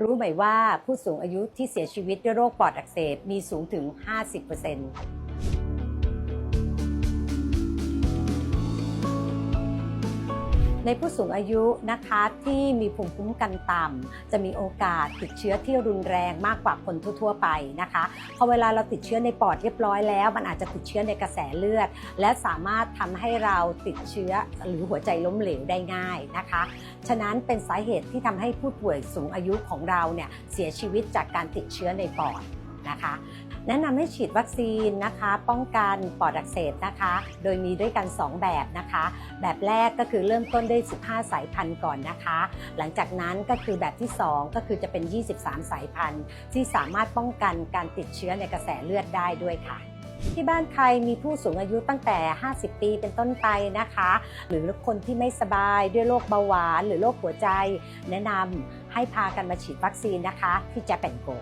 รู้ไหมว่าผู้สูงอายุที่เสียชีวิตด้วยโรคปอดอักเสบมีสูงถึง 50% ในผู้สูงอายุนะคะที่มีภูมิคุ้มกันต่ำจะมีโอกาสติดเชื้อที่รุนแรงมากกว่าคนทั่ว ๆ ไปนะคะพอเวลาเราติดเชื้อในปอดเรียบร้อยแล้ว มันอาจจะติดเชื้อในกระแสเลือด และสามารถทำให้เราติดเชื้อหรือหัวใจล้มเหลวได้ง่ายนะคะ ฉะนั้นเป็นสาเหตุที่ทำให้ผู้ป่วยสูงอายุของเราเนี่ยเสียชีวิตจากการติดเชื้อในปอด นะคะ แนะนำให้ฉีดวัคซีนนะคะ ป้องกันปอดอักเสบนะคะ โดยมีด้วยกัน 2 แบบนะคะ แบบแรกก็คือเริ่มต้นด้วย 15 สายพันธุ์ก่อนนะคะ หลังจากนั้นก็คือแบบที่ 2 ก็คือจะเป็น 23 สายพันธุ์ ที่สามารถป้องกันการติดเชื้อในกระแสเลือดได้ด้วยค่ะที่บ้านใครมีผู้สูงอายุตั้งแต่ 50 ปีเป็นต้นไปนะคะ หรือคนที่ไม่สบายด้วยโรคเบาหวาน หรือโรคหัวใจ แนะนำให้พากันมาฉีดวัคซีนนะคะ ที่ Japan Go